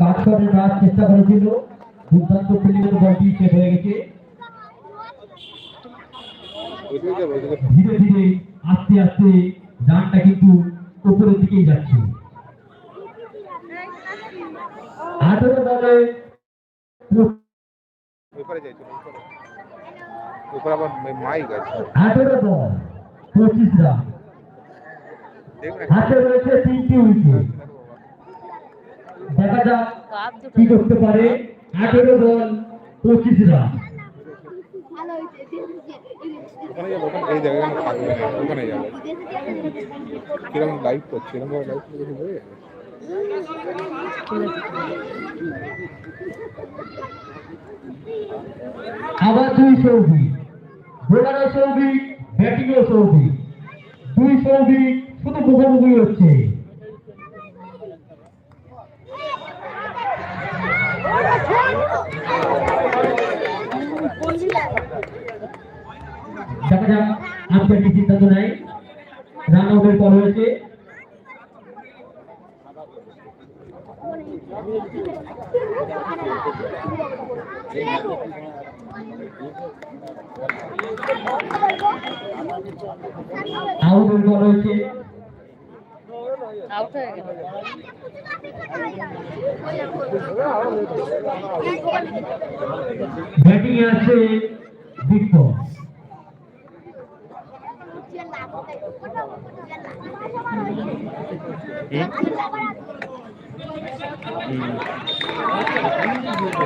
কাজ করে রাত চেষ্টা করেছিল। দুর্দান্ত ফিল্ডিংয়ের বলটি সেট হয়ে গেছে। ধীরে ধীরে আস্তে আস্তে রানটা কিন্তু উপরের দিকেই যাচ্ছে। আঠারো আছে। আঠারো বল পঁচিশ রান। হাতে রয়েছে তিনটি উইকেট দেখা যাক কি করতে পারে। আঠারো বল পঁচিশ রান। ওখানে যাব এই জায়গায় থাকবে না ওখানে যাব। কীরকম লাইভ করছে এরকম লাইভ করছে হয়ে যাবে আবার দুই সৌভিক বোলারও সৌভিক ব্যাটিংও সৌভিক দুই সৌভিক শুধু মুখোমুখি হচ্ছে। দেখা যাক আজকের কি সিদ্ধান্ত নেয়। রানআউটের পর হয়েছে। আউটের পর হয়েছে। আউট হয়ে গেল। ব্যাটিং আছে বিক্ষ